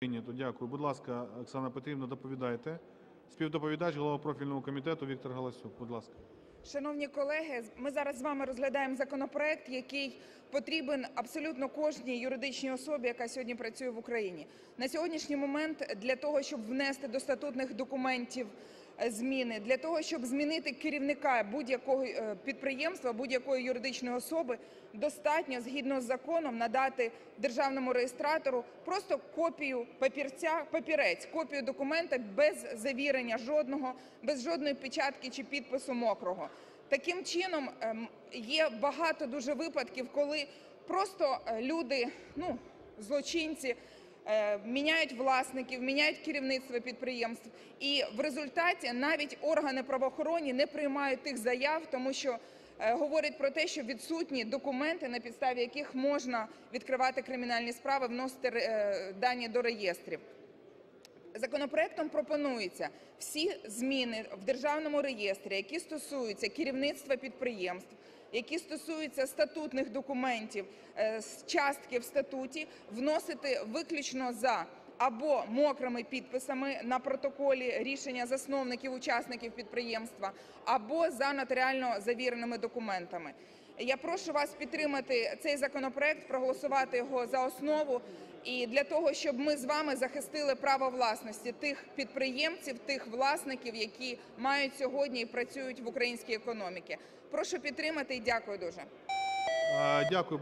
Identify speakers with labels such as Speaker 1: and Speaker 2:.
Speaker 1: Прийнято. Дякую. Будь ласка, Оксана Петрівна, доповідайте. Співдоповідач, голова профільного комітету Віктор Галасюк. Будь ласка.
Speaker 2: Шановні колеги, ми зараз з вами розглядаємо законопроект, який потрібен абсолютно кожній юридичній особі, яка сьогодні працює в Україні. На сьогоднішній момент для того, щоб внести до статутних документів зміни, для того, щоб змінити керівника будь-якого е, підприємства, будь-якої юридичної особи, достатньо згідно з законом надати державному реєстратору просто копію папірця, папірець, копію документа без завірення жодного, без жодної печатки чи підпису мокрого. Таким чином ем, є багато дуже випадків, коли просто е, люди, ну злочинці. Е, Міняють власників, міняють керівництво підприємств, і в результаті навіть органи правоохоронні не приймають тих заяв, тому що е, говорять про те, що відсутні документи, на підставі яких можна відкривати кримінальні справи, вносити е, дані до реєстрів. Законопроектом пропонується всі зміни в державному реєстрі, які стосуються керівництва підприємств, які стосуються статутних документів, е, частки в статуті, вносити виключно за або мокрими підписами на протоколі рішення засновників, учасників підприємства, або за нотаріально завіреними документами. Я прошу вас підтримати цей законопроект, проголосувати його за основу. І для того, щоб ми з вами захистили право власності тих підприємців, тих власників, які мають сьогодні і працюють в українській економіці. Прошу підтримати і дякую дуже.
Speaker 1: Дякую.